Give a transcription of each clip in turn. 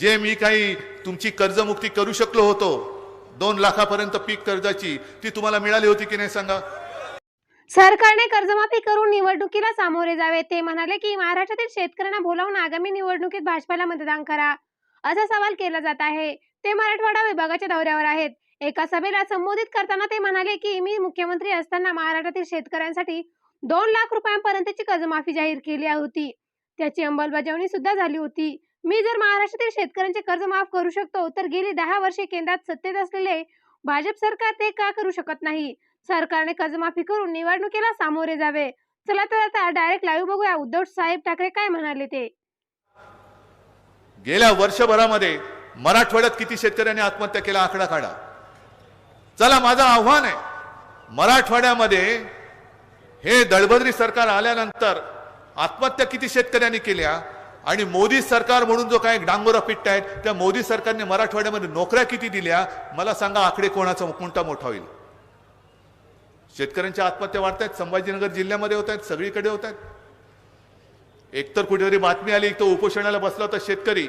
जे मी काही तुमची कर्जमुक्ती करू शकलो होतो दोन लाखापर्यंत पीक कर्जाची ती तुम्हाला मिळाली होती की नाही सांगा? सरकारने कर्जमाफी करून निवडणुकीला सामोरे जावे ते म्हणाले की महाराष्ट्रातील शेतकऱ्यांना बोलावून आगामी निवडणुकीत भाजपाला मतदान करा. असा सवाल केला जात आहे. ते मराठवाडा विभागाच्या दौऱ्यावर आहेत. एका सभेला संबोधित करताना ते म्हणाले की मी मुख्यमंत्री असताना महाराष्ट्रातील शेतकऱ्यांसाठी दोन लाख रुपयांपर्यंतची कर्जमाफी जाहीर केली होती. त्याची अंमलबजावणी सुद्धा झाली होती. मी जर महाराष्ट्रातील शेतकऱ्यांचे कर्ज माफ करू शकतो तर गेली दहा वर्षे केंद्रात सत्तेत असलेले भाजप सरकार ते का करू शकत नाही? सरकारने कर्जमाफी करून निवडणुकीला सामोरे जावे. चला तर आता डायरेक्ट लाईव्ह बघूया. उद्धव साहेब ठाकरे काय म्हणाले ते? गेल्या वर्षभरामध्ये मराठवाड्यात किती शेतकऱ्यांनी आत्महत्या केला आकडा काढा. चला माझं आव्हान आहे मराठवाड्यामध्ये हे दळभद्री सरकार आल्यानंतर आत्महत्या किती शेतकऱ्यांनी केल्या आणि मोदी सरकार म्हणून जो काय डांगोरा पिट्ट आहेत त्या मोदी सरकारने मराठवाड्यामध्ये नोकऱ्या किती दिल्या मला सांगा आकडे कोणाचा कोणता मोठा होईल? शेतकऱ्यांच्या आत्महत्या वाढत आहेत संभाजीनगर जिल्ह्यामध्ये होत आहेत सगळीकडे होत आहेत. एकतर कुठेतरी बातमी आली तो उपोषणाला बसला होता शेतकरी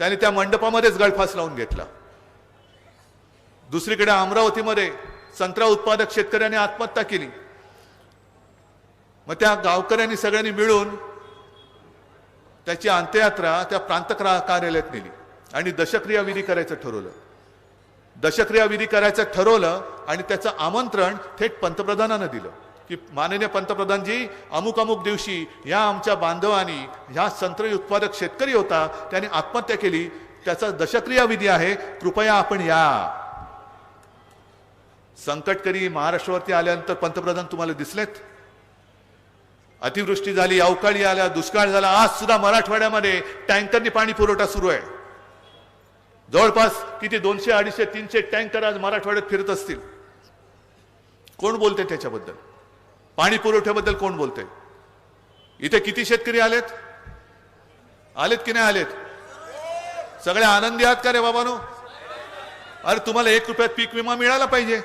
त्याने त्या मंडपामध्येच गळफास लावून घेतला. दुसरीकडे अमरावतीमध्ये संत्रा उत्पादक शेतकऱ्याने आत्महत्या केली. मग त्या गावकऱ्यांनी सगळ्यांनी मिळून त्याची अंत्ययात्रा त्या प्रांतक्रा कार्यालयात नेली. आणि दशक्रिया विधी करायचं ठरवलं. दशक्रिया विधी करायचं ठरवलं आणि त्याचं आमंत्रण थेट पंतप्रधानानं दिलं. की माननीय पंतप्रधानजी अमुक अमुक दिवशी या आमच्या बांधवांनी ह्या संत्री उत्पादक शेतकरी होता त्याने आत्महत्या केली. त्याचा दशक्रिया विधी आहे कृपया आपण या. संकटकरी महाराष्ट्रावरती आल्यानंतर पंतप्रधान तुम्हाला दिसलेत. अतिवृष्टी झाली अवकाळी आल्या दुष्काळ झाला. आज सुद्धा मराठवाड्यामध्ये टँकरनी पाणी पुरवठा सुरू आहे. जवळपास किती दोनशे अडीचशे तीनशे टँकर आज मराठवाड्यात फिरत असतील. कोण बोलते त्याच्याबद्दल? पाणी पुरवठ्याबद्दल कोण बोलते इथे किती शेतकरी आलेत? आलेत की नाही आलेत? सगळे आनंदी आहात का रे बाबानो? अरे तुम्हाला एक रुपयात पीक विमा मिळाला पाहिजे.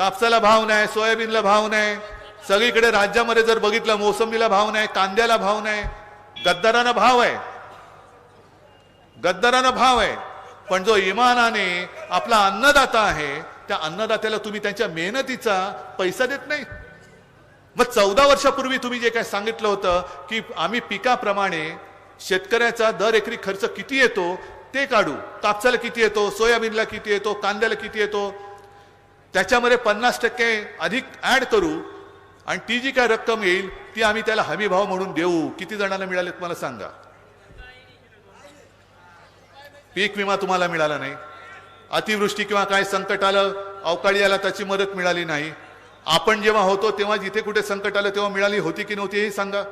कापसाला भाव नाही सोयाबीनला भाव नाही. सगळीकडे राज्यामध्ये जर बघितलं मोसंबीला भाव नाही कांद्याला भाव नाही. गद्दारांना भाव आहे. गद्दारांना भाव आहे. पण जो इमानाने आपला अन्नदाता आहे त्या अन्नदात्याला तुम्ही त्यांच्या मेहनतीचा पैसा देत नाही. मग चौदा वर्षापूर्वी तुम्ही जे काय सांगितलं होतं की आम्ही पिकाप्रमाणे शेतकऱ्याचा दर एकरी खर्च किती येतो ते काढू. कापसाला किती येतो सोयाबीनला किती येतो कांद्याला किती येतो त्याच्यामध्ये पन्नास टक्के अधिक ॲड करू आणि ती जी काय रक्कम येईल ती आम्ही त्याला हमी भाव म्हणून देऊ. किती जणांना मिळालेत मला सांगा. पीक विमा तुम्हाला मिळाला नाही. अतिवृष्टी किंवा काय संकट आलं अवकाळी आला त्याची मदत मिळाली नाही. आपण जेव्हा होतो तेव्हा जिथे कुठे संकट आलं तेव्हा मिळाली होती की नव्हती हे सांगा.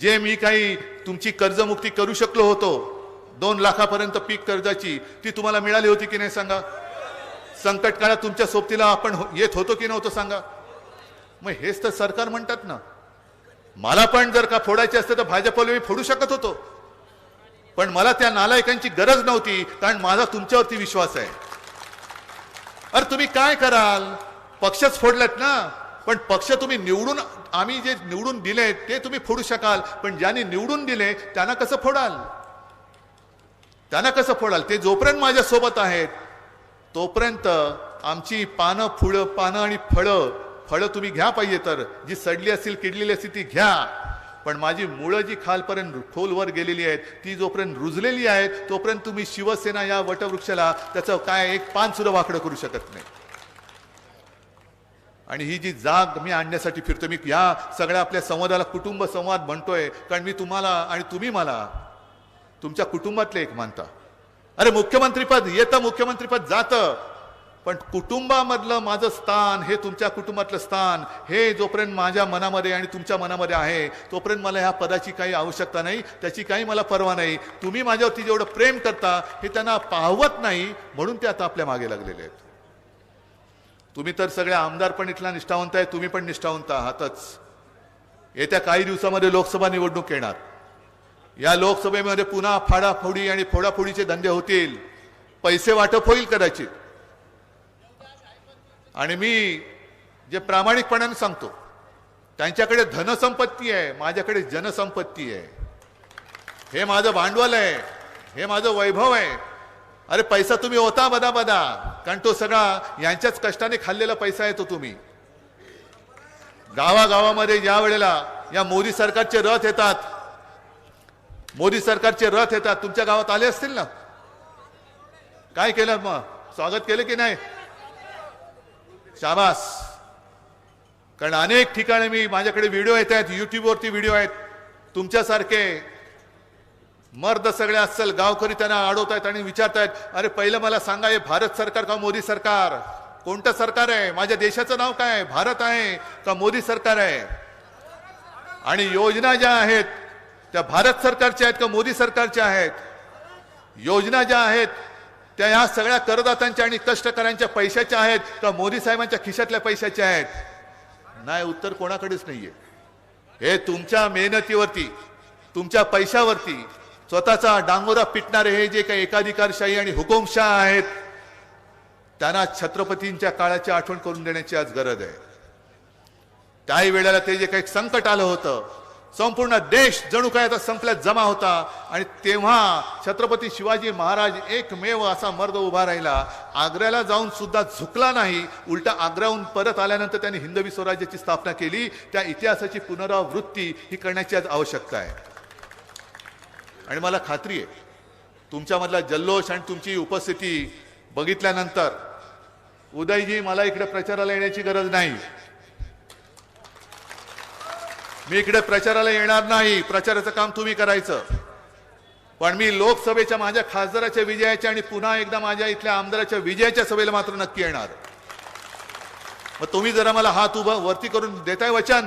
जे मी काही तुमची कर्जमुक्ती करू शकलो होतो दोन लाखापर्यंत पीक कर्जाची ती तुम्हाला मिळाली होती की नाही सांगा? संकट काळात तुमच्या सोबतीला आपण हो- येत होतो की नव्हतं सांगा? मग हेच तर सरकार म्हणतात ना. मला पण जर का फोडायचे असते तर भाजपला मी फोडू शकत होतो. पण मला त्या नालायकांची गरज नव्हती कारण माझा तुमच्यावरती विश्वास आहे. अरे तुम्ही काय कराल? पक्षच फोडलेत ना. पण पक्ष तुम्ही निवडून आम्ही जे निवडून दिले ते तुम्ही फोडू शकाल. पण ज्यांनी निवडून दिले त्यांना कसं फोडाल? त्यांना कसं फोडाल? ते जोपर्यंत माझ्यासोबत आहेत तोपर्यंत आमची पानं फुळं पानं आणि फळं फळं तुम्ही घ्या पाहिजे तर. जी सडली असतील किडलेली असतील ती घ्या. पण माझी मुळं जी खालपर्यंत खोलवर गेलेली आहेत ती जोपर्यंत रुजलेली आहेत तोपर्यंत तुम्ही शिवसेना या वटवृक्षाला त्याचं काय एक पान सुद्धा वाकडं करू शकत नाही. आणि ही जी जाग मी आणण्यासाठी फिरतो मी या सगळ्या आपल्या संवादाला कुटुंब संवाद म्हणतोय कारण मी तुम्हाला आणि तुम्ही मला तुमच्या कुटुंबातले एक मानता. अरे मुख्यमंत्रीपद येतं मुख्यमंत्रीपद जातं. पण कुटुंबामधलं माझं स्थान हे तुमच्या कुटुंबातलं स्थान हे जोपर्यंत माझ्या मनामध्ये आणि तुमच्या मनामध्ये आहे तोपर्यंत मला ह्या पदाची काही आवश्यकता नाही त्याची काही मला पर्वा नाही. तुम्ही माझ्यावरती जेवढं प्रेम करता हे त्यांना पाहवत नाही म्हणून ते आता आपल्या मागे लागलेले आहेत. तुम्ही तर सगळे आमदार पण इथला निष्ठावंत आहे तुम्ही पण निष्ठावंत आहातच. येत्या काही दिवसामध्ये लोकसभा निवडणूक येणार. या लोकसभेमध्ये पुन्हा फाडाफोडी आणि फोडाफोडीचे धंदे होतील. पैसे वाटप होईल कदाचित. आणि मी जे प्रामाणिकपणाने सांगतो त्यांच्याकडे धनसंपत्ती आहे माझ्याकडे जनसंपत्ती आहे. हे माझं भांडवल आहे हे माझं वैभव आहे. अरे पैसा तुम्ही होता बदा बदा कारण तो सगळा यांच्याच कष्टाने खाल्लेला पैसा आहे तो तुम्ही. गावागावामध्ये ज्या वेळेला या मोदी सरकारचे रथ येतात मोदी सरकारचे रथ येतात तुमच्या गावात आले असतील ना? काय केलं मग? स्वागत केलं की नाही? शाबास. कारण अनेक ठिकाणी मी माझ्याकडे व्हिडिओ येत आहेत युट्यूबवरती व्हिडिओ आहेत. तुमच्यासारखे मर्द सगळे असल गावकरी त्यांना अडवतायत आणि विचारतायत अरे पहिलं मला सांगा हे भारत सरकार का मोदी सरकार? कोणतं सरकार आहे? माझ्या देशाचं नाव काय आहे? भारत आहे का मोदी सरकार आहे? आणि योजना ज्या आहेत त्या भारत सरकारच्या आहेत का मोदी सरकारच्या आहेत? योजना ज्या आहेत त्या ह्या सगळ्या करदात्यांच्या आणि कष्टकऱ्यांच्या पैशाच्या आहेत का मोदी साहेबांच्या खिशातल्या पैशाच्या आहेत? नाही उत्तर कोणाकडेच नाहीये. हे तुमच्या मेहनतीवरती तुमच्या पैशावरती स्वतःचा डांगोरा पिटणारे हे जे काही एकाधिकारशाही आणि हुकुमशाह आहेत त्यांना छत्रपतींच्या काळाची आठवण करून देण्याची आज गरज आहे. त्याही वेळेला ते जे काही संकट आलं होतं संपूर्ण देश जणू काय आता संपल्यात जमा होता. आणि तेव्हा छत्रपती शिवाजी महाराज एकमेव असा मर्द उभा राहिला. आग्र्याला जाऊन सुद्धा झुकला नाही. उलटा आग्र्याहून परत आल्यानंतर त्यांनी हिंदवी स्वराज्याची स्थापना केली. त्या इतिहासाची पुनरावृत्ती ही करण्याची आज आवश्यकता आहे. आणि मला खात्री आहे तुमच्यामधला जल्लोष आणि तुमची उपस्थिती बघितल्यानंतर उदयजी मला इकडे प्रचाराला येण्याची गरज नाही. मी इकडे प्रचाराला येणार नाही. प्रचाराचं काम तुम्ही करायचं. पण मी लोकसभेच्या माझ्या खासदाराच्या विजयाच्या आणि पुन्हा एकदा माझ्या इथल्या आमदाराच्या विजयाच्या सभेला मात्र नक्की येणार. मग तुम्ही जरा मला हात उभा वरती करून देताय वचन?